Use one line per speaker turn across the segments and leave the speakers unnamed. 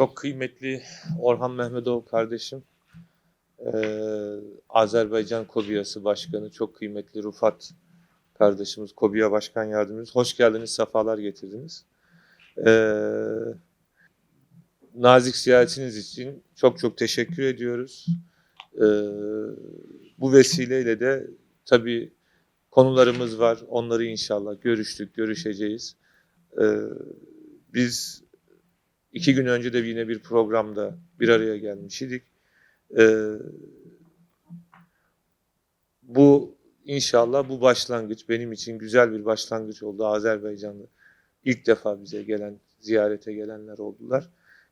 Çok kıymetli Orhan Mehmetoğlu kardeşim, eee, Azerbaycan Kobiyası Başkanı, çok kıymetli Rufat kardeşimiz, Kobiya Başkan Yardımcımız. Hoş geldiniz, sefalar getirdiniz. Eee, nazik ziyaretiniz için çok çok teşekkür ediyoruz. Eee, bu vesileyle de tabii konularımız var. Onları inşallah görüştük, görüşeceğiz. Eee, biz iki gün önce de yine bir programda bir araya gelmiş idik. Eee, bu inşallah bu başlangıç benim için güzel bir başlangıç oldu. Azerbaycanlı ilk defa bize gelen, ziyarete gelenler oldular.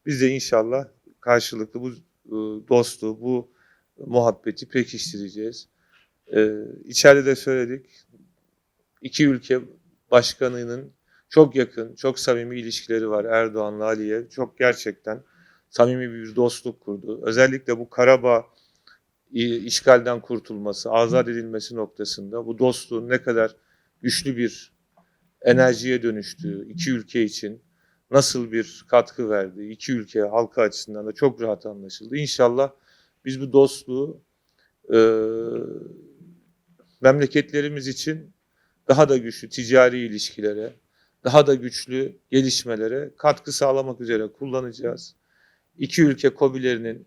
Biz de inşallah karşılıklı bu e, dostluğu, bu muhabbeti pekiştireceğiz. Ee, içeride de söyledik. İki ülke başkanının çok yakın, çok samimi ilişkileri var Erdoğan'la Aliyev. Çok gerçekten samimi bir dostluk kurdu. Özellikle bu Karabağ işgalden kurtulması, azat edilmesi noktasında bu dostluğun ne kadar güçlü bir enerjiye dönüştüğü iki ülke için nasıl bir katkı verdiği iki ülke halkı açısından da çok rahat anlaşıldı. İnşallah biz bu dostluğu e, memleketlerimiz için daha da güçlü ticari ilişkilere, daha da güçlü gelişmelere katkı sağlamak üzere kullanacağız. İki ülke kobilerinin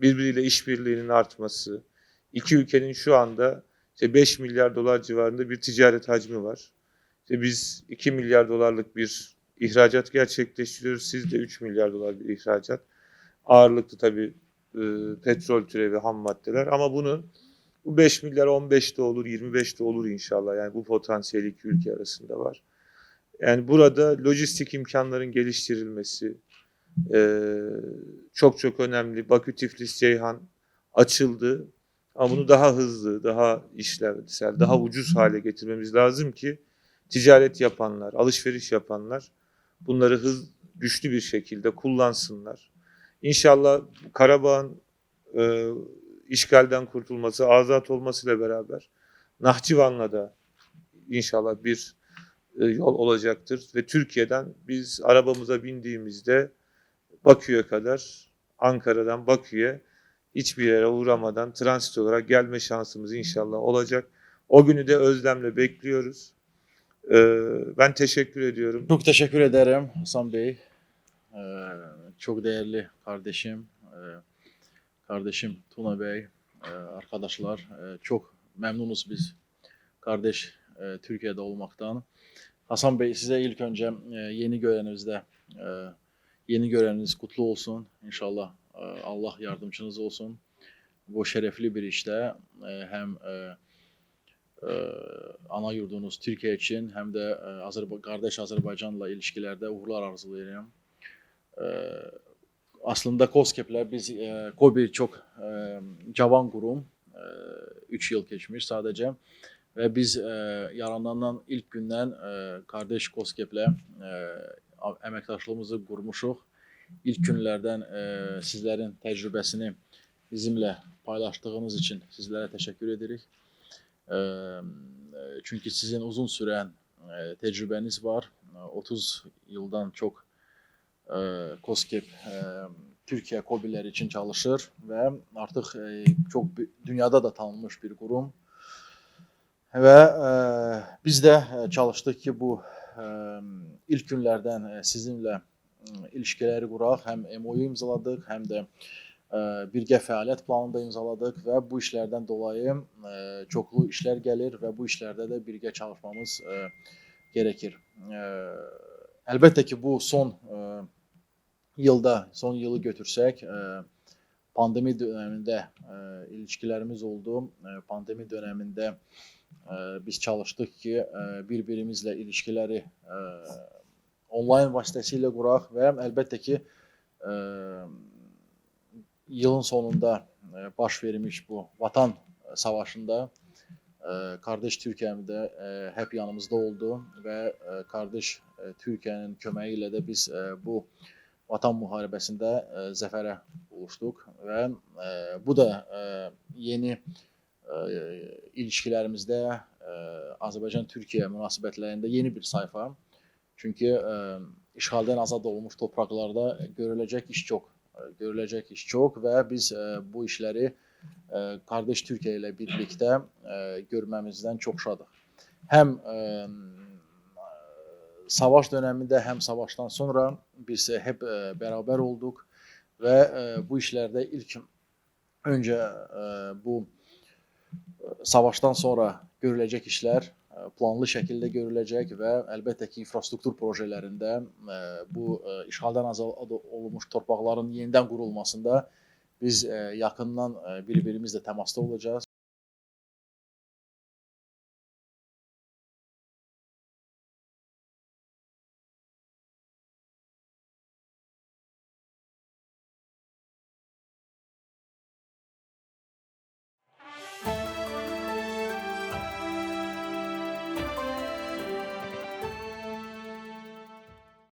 birbiriyle işbirliğinin artması, iki ülkenin şu anda işte 5 milyar dolar civarında bir ticaret hacmi var. İşte biz 2 milyar dolarlık bir ihracat gerçekleştiriyoruz. Siz de 3 milyar dolar bir ihracat. Ağırlıklı tabii e, petrol türevi ham maddeler ama bunun bu 5 milyar 15 de olur, 25 de olur inşallah. Yani bu potansiyel iki ülke arasında var. Yani burada lojistik imkanların geliştirilmesi e, çok çok önemli. Bakü, Tiflis, Ceyhan açıldı. Ama bunu daha hızlı, daha işlevsel, daha ucuz hale getirmemiz lazım ki ticaret yapanlar, alışveriş yapanlar bunları hız güçlü bir şekilde kullansınlar. İnşallah Karabağ'ın e, işgalden kurtulması, azat olmasıyla beraber Nahçıvan'la da inşallah bir yol olacaktır ve Türkiye'den biz arabamıza bindiğimizde Bakü'ye kadar Ankara'dan Bakü'ye hiçbir yere uğramadan transit olarak gelme şansımız inşallah olacak. O günü de özlemle bekliyoruz. Ee, ben teşekkür ediyorum.
Çok teşekkür ederim Hasan Bey. Ee, çok değerli kardeşim, e, kardeşim Tuna Bey, e, arkadaşlar. e, çok memnunuz biz kardeş e, Türkiye'de olmaktan. Hasan Bey size ilk önce e, yeni görevinizde e, yeni göreviniz kutlu olsun. İnşallah e, Allah yardımcınız olsun. Bu şerefli bir işte e, hem e, e, ana yurdunuz Türkiye için hem de e, Azerba kardeş Azerbaycanla ilişkilerde uğurlar arzulayıram. E, aslında COSGAP'le biz e, KOBİ çok e, cavan kurum. 3 yıl geçmiş sadece. Və biz e, ə, yaranandan ilk gündən ə, e, qardaş Koskeplə ə, e, əməkdaşlığımızı qurmuşuq. İlk günlərdən ə, sizlərin təcrübəsini bizimlə paylaşdığınız üçün sizlərə təşəkkür edirik. Ə, çünki sizin uzun sürən ə, təcrübəniz var. 30 ildən çox ə, Koskep ə, Türkiyə Kobiləri üçün çalışır və artıq ə, çox dünyada da tanınmış bir qurum. Ve e, biz de e, çalıştık ki bu e, ilk günlerden e, sizinle e, ilişkileri quraq. Hem MOU imzaladık hem de e, birgə fəaliyyət planında imzaladık ve bu işlerden dolayı e, çoklu işler gelir ve bu işlerde de birgə çalışmamız gerekir. E, elbette ki bu son yılda, son yılı götürsek e, pandemi döneminde e, ilişkilerimiz oldu. E, pandemi e, biz çalışdıq ki, e, bir-birimizlə ilişkiləri e, onlayn vasitəsilə quraq və əlbəttə ki, e, yılın sonunda baş vermiş bu vatan savaşında qardaş Türkiyəmiz də həp yanımızda oldu və qardaş Türkiyənin köməyi ilə də biz bu vatan müharibəsində zəfərə qovuşduq və bu da yeni E, ilişkilərimizdə e, Azərbaycan-Türkiyə münasibətlərində yeni bir sayfa. Çünki e, işğaldan azad olunmuş torpaqlarda görüləcək iş çox, görüləcək iş çox və biz bu işləri qardaş Türkiyə ilə birlikdə görməmizdən çox şadıq. Həm savaş dövründə, həm savaşdan sonra biz hep bərabər olduq və bu işlərdə ilk öncə bu savaşdan sonra görüləcək işlər e, planlı şəkildə görüləcək və əlbəttə ki, infrastruktur proyektlərində e, bu e, işğaldan azad olunmuş torpaqların yenidən qurulmasında biz yaxından bir-birimizlə təmasda olacağıq.